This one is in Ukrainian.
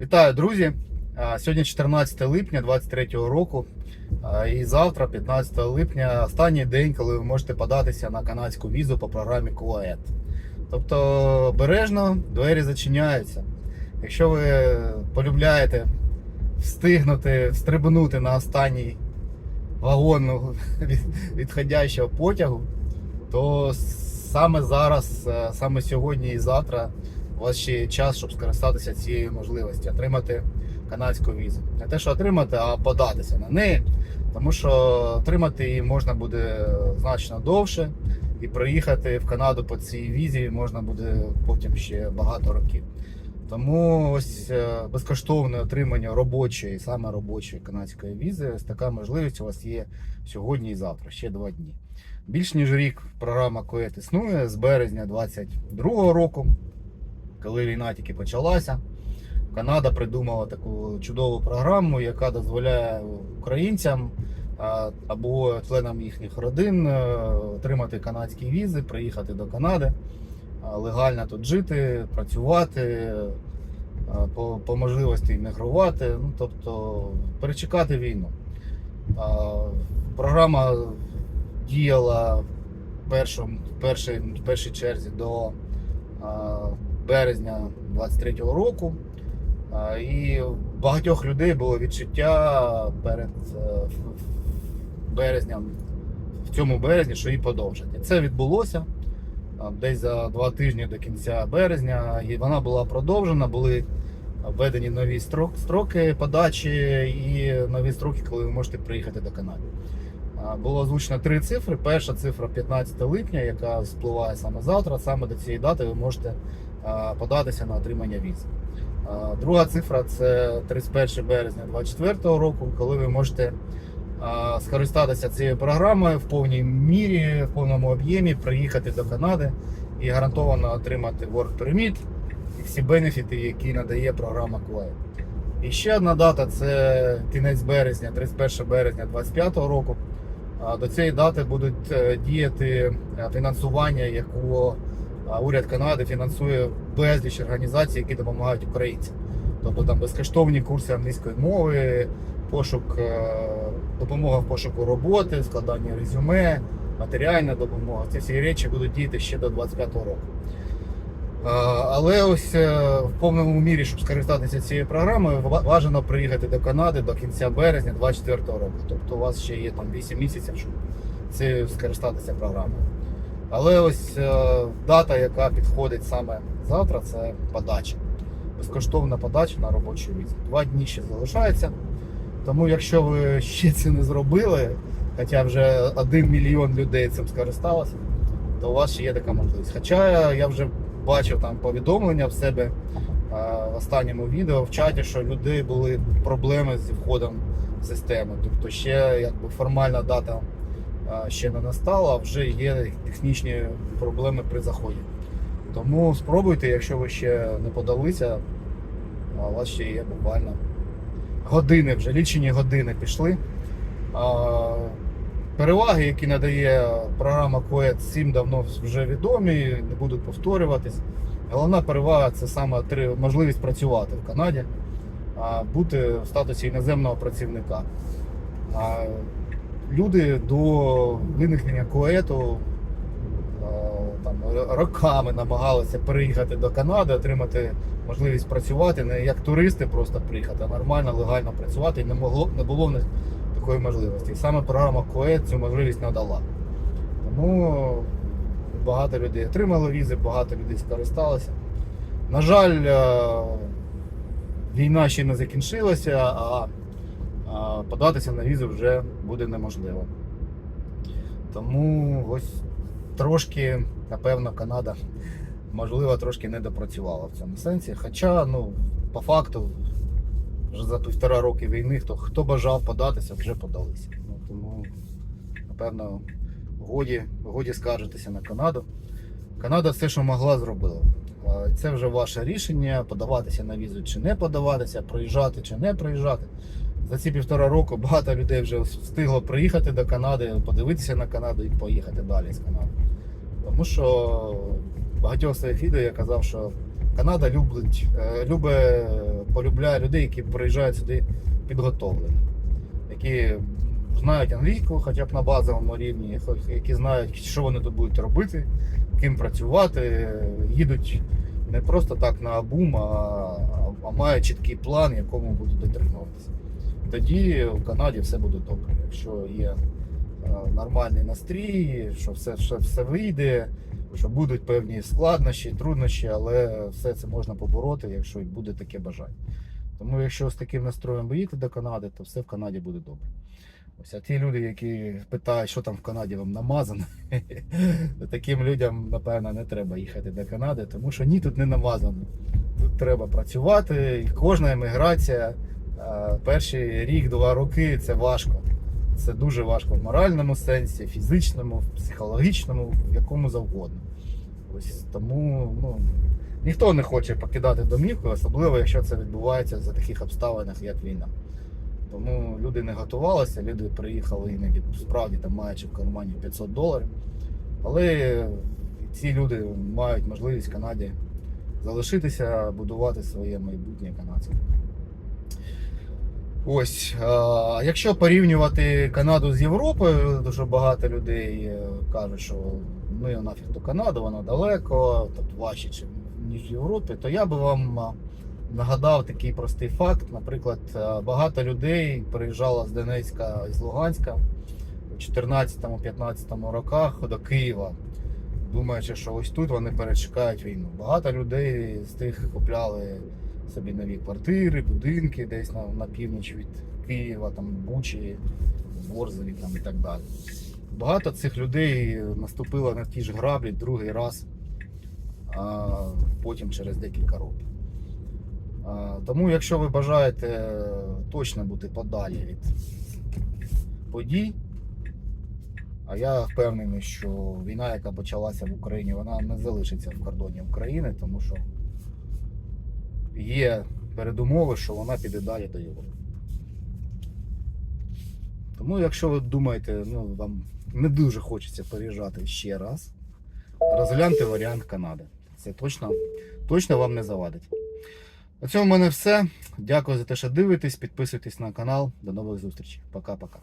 Вітаю, друзі! Сьогодні 14 липня 2023 року. І завтра, 15 липня, останній день, коли ви можете податися на канадську візу по програмі КУАЕТ. Тобто обережно двері зачиняються. Якщо ви полюбляєте встигнути стрибнути на останній вагон від- відходящого потягу, то саме зараз, е, саме сьогодні і завтра у вас ще є час, щоб скористатися цією можливістю, отримати канадську візу. Не те, що отримати, а податися на неї. Тому що отримати її можна буде значно довше, і приїхати в Канаду по цій візі можна буде потім ще багато років. Тому ось е, безкоштовне отримання робочої, саме робочої канадської візи, ось така можливість у вас є сьогодні і завтра, ще два дні. Більш ніж рік програма КОЕТ існує з березня 2022 року, коли війна тільки почалася. Канада придумала таку чудову програму, яка дозволяє українцям або членам їхніх родин е, отримати канадські візи, приїхати до Канади, легально тут жити, працювати, по, по можливості іммігрувати, ну, тобто перечекати війну. А, Програма діяла в першому, першій, першій черзі до а, березня 23-го року. І багатьох людей було відчуття перед е, березням, в цьому березні, що її подовжать. Це відбулося десь за два тижні до кінця березня. І вона була продовжена, були введені нові строки подачі і нові строки, коли ви можете приїхати до Канади. Було озвучено три цифри. Перша цифра 15 липня, яка спливає саме завтра. Саме до цієї дати ви можете податися на отримання візи. Друга цифра це 31 березня 2024 року, коли ви можете скористатися цією програмою в повній мірі, в повному об'ємі, приїхати до Канади і гарантовано отримати Work Permit і всі бенефіти, які надає програма Quay. І ще одна дата це кінець березня, 31 березня 2025 року. До цієї дати будуть е, діяти е, фінансування, якого уряд Канади фінансує безліч організацій, які допомагають українцям. Тобто там безкоштовні курси англійської мови, пошук, е, допомога в пошуку роботи, складання резюме, матеріальна допомога. Ці всі речі будуть діяти ще до 25-го року. Е, Але ось е, в повному мірі, щоб скористатися цією програмою, бажано приїхати до Канади до кінця березня 2024 року. Тобто у вас ще є там 8 місяців, щоб скористатися програмою. Але ось е, дата, яка підходить саме завтра, це подача. Безкоштовна подача на робочу візу. Два дні ще залишається. Тому якщо ви ще це не зробили, хоча вже один мільйон людей цим скористалося, то у вас ще є така можливість. Хоча я вже бачив там повідомлення в себе е, в останньому відео в чаті, що людей були проблеми зі входом в систему. Тобто ще якби формальна дата ще не настала, а вже є технічні проблеми при заході. Тому спробуйте, якщо ви ще не подалися, у вас ще є буквально години, вже лічені години пішли. Переваги, які надає програма Coet 7 давно вже відомі, не будуть повторюватись. Головна перевага це саме три- можливість працювати в Канаді, бути в статусі іноземного працівника. Люди до виникнення коету е, там, роками намагалися переїхати до Канади, отримати можливість працювати не як туристи, просто приїхати, а нормально, легально працювати, і не могло не було в них такої можливості. І саме програма КОЕТ цю можливість надала. Тому багато людей отримали візи, багато людей скористалися. На жаль, е, війна ще не закінчилася, а податися на візу вже буде неможливо. Тому ось трошки, напевно, Канада, можливо, трошки не допрацювала в цьому сенсі. Хоча, ну, по факту, вже за півтора роки війни, хто, хто бажав податися, вже подалися. Ну, тому, напевно, годі, годі скаржитися на Канаду. Канада все, що могла, зробила. Це вже ваше рішення, подаватися на візу чи не подаватися, проїжджати чи не проїжджати. За ці півтора року багато людей вже встигло приїхати до Канади, подивитися на Канаду і поїхати далі з Канади. Тому що в багатьох своїх відео я казав, що Канада любить, е, любить, полюбляє людей, які приїжджають сюди підготовлені, які знають англійську хоча б на базовому рівні, які знають, що вони тут будуть робити, ким працювати, їдуть не просто так на бум, а, а мають чіткий план, якому будуть дотримуватися. Тоді в Канаді все буде добре. Якщо є е, нормальний настрій, що все, все, все вийде, що будуть певні складнощі, труднощі, але все це можна побороти, якщо буде таке бажання. Тому якщо з таким настроєм ви до Канади, то все в Канаді буде добре. Ось а ті люди, які питають, що там в Канаді вам намазано, таким людям, напевно, не треба їхати до Канади, тому що ні, тут не намазано. Тут треба працювати, і кожна еміграція, е, перший рік-два роки це важко. Це дуже важко в моральному сенсі, фізичному, психологічному, в якому завгодно. Ось тому ну, ніхто не хоче покидати домівку, особливо якщо це відбувається за таких обставинах, як війна. Тому люди не готувалися, люди приїхали іноді справді там маючи в кармані 500 доларів. Але ці люди мають можливість в Канаді залишитися, будувати своє майбутнє канадське. Ось, а, якщо порівнювати Канаду з Європою, дуже багато людей е, кажуть, що ну нафіг до Канади, вона далеко, тут важче, ніж в Європі, то я би вам нагадав такий простий факт. Наприклад, багато людей приїжджало з Донецька з Луганська у 14-15 роках до Києва, думаючи, що ось тут вони перечекають війну. Багато людей з тих купляли собі нові квартири, будинки десь на, на північ від Києва, там Бучі, Борзові там і так далі. Багато цих людей наступило на ті ж граблі другий раз, а потім через декілька років. А, Тому, якщо ви бажаєте точно бути подалі від подій, а я впевнений, що війна, яка почалася в Україні, вона не залишиться в кордоні України, тому що є передумови, що вона піде далі до Європи. Тому, якщо ви думаєте, ну вам не дуже хочеться переїжджати ще раз, розгляньте варіант Канади. Це точно, точно вам не завадить. На цьому в мене все. Дякую за те, що дивитесь. Підписуйтесь на канал. До нових зустрічей. Пока-пока.